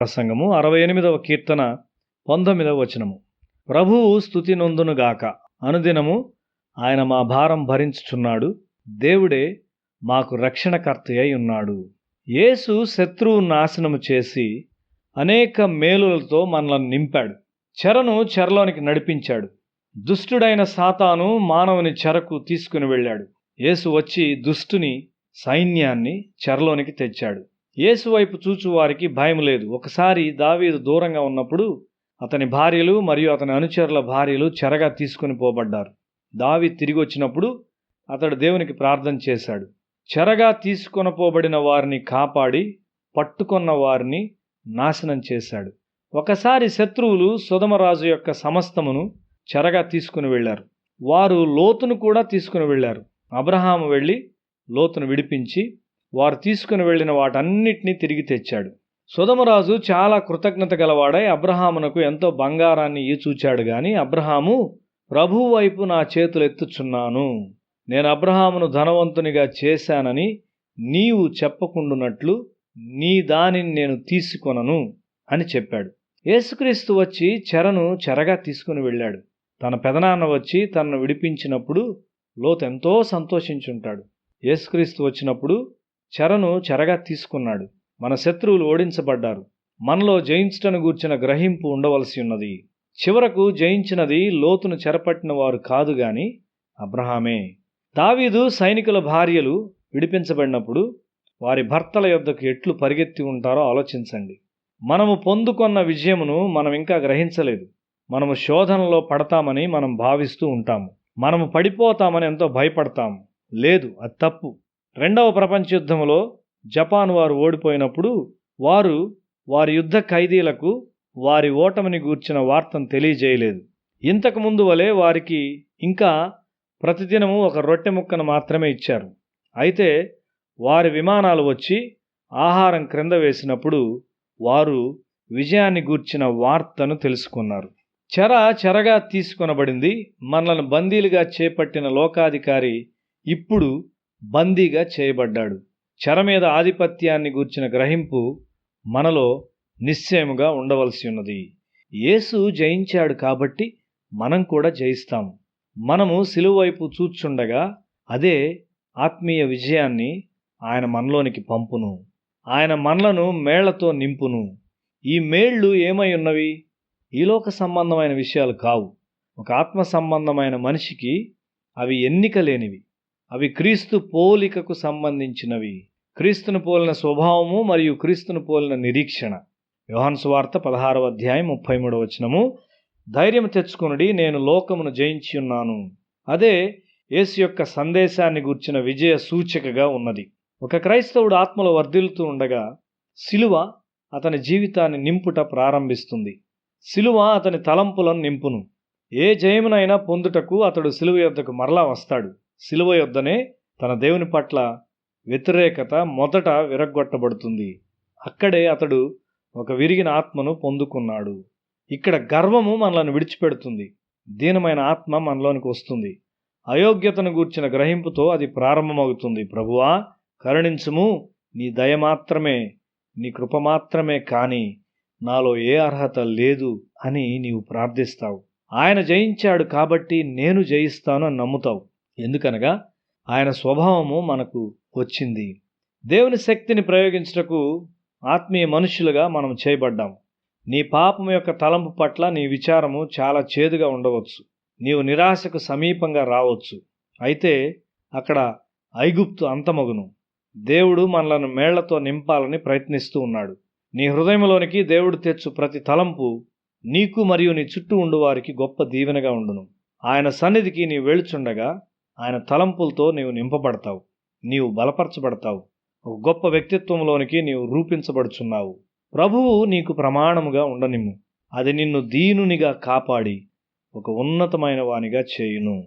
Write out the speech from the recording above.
ప్రసంగము అరవై ఎనిమిదవ కీర్తన పంతొమ్మిదవ వచనము. ప్రభువు స్థుతి నొందునుగాక అనుదినము ఆయన మా భారం భరించుచున్నాడు. దేవుడే మాకు రక్షణకర్త అయి ఉన్నాడు. యేసు శత్రువు నాశనము చేసి అనేక మేలులతో మనల్ని నింపాడు. చెరను చెరలోనికి నడిపించాడు. దుష్టుడైన సాతాను మానవుని చెరకు తీసుకుని వెళ్ళాడు. యేసు వచ్చి దుష్టుని సైన్యాన్ని చెరలోనికి తెచ్చాడు. యేసు వైపు భయం లేదు. ఒకసారి దావీదు దూరంగా ఉన్నప్పుడు అతని భార్యలు మరియు అతని అనుచరుల భార్యలు చెరగా తీసుకుని పోబడ్డారు. దావి తిరిగి వచ్చినప్పుడు అతడు దేవునికి ప్రార్థన చేశాడు. చెరగా తీసుకొనపోబడిన వారిని కాపాడి పట్టుకొన్న వారిని నాశనం చేశాడు. ఒకసారి శత్రువులు సుధమరాజు యొక్క సమస్తమును చెరగా తీసుకుని వెళ్ళారు. వారు లోతును కూడా తీసుకుని వెళ్ళారు. అబ్రహాము వెళ్ళి లోతును విడిపించి వారు తీసుకుని వెళ్ళిన వాటన్నిటినీ తిరిగి తెచ్చాడు. సుధమరాజు చాలా కృతజ్ఞత గలవాడై అబ్రహామునకు ఎంతో బంగారాన్ని ఈచూచాడు గాని అబ్రహాము ప్రభువు వైపు నా చేతులు ఎత్తుచున్నాను. నేను అబ్రహామును ధనవంతునిగా చేశానని నీవు చెప్పకుండునట్లు నీ దానిని నేను తీసుకొనను అని చెప్పాడు. యేసుక్రీస్తు వచ్చి చెరను చెరగా తీసుకుని వెళ్ళాడు. తన పెదనాన్న వచ్చి తనను విడిపించినప్పుడు లోతెంతో సంతోషించుంటాడు. యేసుక్రీస్తు వచ్చినప్పుడు చెరను చెరగా తీసుకున్నాడు. మన శత్రువులు ఓడించబడ్డారు. మనలో జయించటను గూర్చిన గ్రహింపు ఉండవలసి ఉన్నది. చివరకు జయించినది లోతును చెరపట్టిన వారు కాదు గాని అబ్రహామే. దావీదు సైనికుల భార్యలు విడిపించబడినప్పుడు వారి భర్తల యొద్దకు ఎట్లు పరిగెత్తి ఉంటారో ఆలోచించండి. మనము పొందుకొన్న విజయమును మనం ఇంకా గ్రహించలేదు. మనము శోధనలో పడతామని మనం భావిస్తూ ఉంటాము. మనము పడిపోతామని ఎంతో భయపడతాము. లేదు అది తప్పు. రెండవ ప్రపంచ యుద్ధంలో జపాన్ వారు ఓడిపోయినప్పుడు వారు వారి యుద్ధ ఖైదీలకు వారి ఓటమిని గూర్చిన వార్తను తెలియజేయలేదు. ఇంతకుముందు వలె వారికి ఇంకా ప్రతిదినము ఒక రొట్టె ముక్కను మాత్రమే ఇచ్చారు. అయితే వారి విమానాలు వచ్చి ఆహారం క్రింద వేసినప్పుడు వారు విజయాన్ని గూర్చిన వార్తను తెలుసుకున్నారు. చెర చెరగా తీసుకొనబడింది. మనలను బందీలుగా చేపట్టిన లోకాధికారి ఇప్పుడు బందీగా చేయబడ్డాడు. చెర మీద ఆధిపత్యాన్ని గూర్చిన గ్రహింపు మనలో నిశ్చయముగా ఉండవలసి ఉన్నది. యేసు జయించాడు కాబట్టి మనం కూడా జయిస్తాము మనము సిలువైపు చూచుండగా అదే ఆత్మీయ విజయాన్ని ఆయన మనలోనికి పంపును. ఆయన మనలను మేళ్ళతో నింపును. ఈ మేళ్ళు ఏమై ఉన్నవి? ఈలోక సంబంధమైన విషయాలు కావు. ఒక ఆత్మ సంబంధమైన మనిషికి అవి ఎన్నిక లేనివి. అవి క్రీస్తు పోలికకు సంబంధించినవి. క్రీస్తును పోలిన స్వభావము మరియు క్రీస్తును పోలిన నిరీక్షణ. యోహాన్ సువార్త పదహారవ అధ్యాయం ముప్పై మూడవ వచనము. ధైర్యం తెచ్చుకునుడి నేను లోకమును జయించి ఉన్నాను. అదే యేసు యొక్క సందేశాన్ని గూర్చిన విజయ సూచికగా ఉన్నది. ఒక క్రైస్తవుడు ఆత్మలో వర్ధిల్లుతూ ఉండగా సిలువ అతని జీవితాన్ని నింపుట ప్రారంభిస్తుంది. సిలువ అతని తలంపులను నింపును. ఏ జయమునైనా పొందుటకు అతడు సిలువ యొద్దకు మరలా వస్తాడు. సిలువ యొద్దనే తన దేవుని పట్ల వ్యతిరేకత మొదట విరగ్గొట్టబడుతుంది. అక్కడే అతడు ఒక విరిగిన ఆత్మను పొందుకున్నాడు. ఇక్కడ గర్వము మనలను విడిచిపెడుతుంది. దీనమైన ఆత్మ మనలోనికి వస్తుంది. అయోగ్యతను గూర్చిన గ్రహింపుతో అది ప్రారంభమవుతుంది. ప్రభువా కరుణించుము. నీ దయ మాత్రమే నీ కృప మాత్రమే కానీ నాలో ఏ అర్హత లేదు అని నీవు ప్రార్థిస్తావు. ఆయన జయించాడు కాబట్టి నేను జయిస్తాను అని నమ్ముతావు. ఎందుకనగా ఆయన స్వభావము మనకు వచ్చింది. దేవుని శక్తిని ప్రయోగించుటకు ఆత్మీయ మనుషులుగా మనం చేయబడ్డాం నీ పాపం యొక్క తలంపు పట్ల నీ విచారము చాలా చేదుగా ఉండవచ్చు. నీవు నిరాశకు సమీపంగా రావచ్చు. అయితే అక్కడ ఐగుప్తు అంతమగును. దేవుడు మనలను మేళ్ళతో నింపాలని ప్రయత్నిస్తూ ఉన్నాడు. నీ హృదయంలోనికి దేవుడు తెచ్చు ప్రతి తలంపు నీకు మరియు నీ చుట్టూ ఉండువారికి గొప్ప దీవెనగా ఉండును. ఆయన సన్నిధికి నీవు వెళుచుండగా ఆయన తలంపులతో నీవు నింపబడతావు. నీవు బలపరచబడతావు. ఒక గొప్ప వ్యక్తిత్వంలోనికి నీవు రూపించబడుచున్నావు. ప్రభువు నీకు ప్రమాణముగా ఉండనిమ్ము. అది నిన్ను దీనునిగా కాపాడి ఒక ఉన్నతమైన వానిగా చేయును.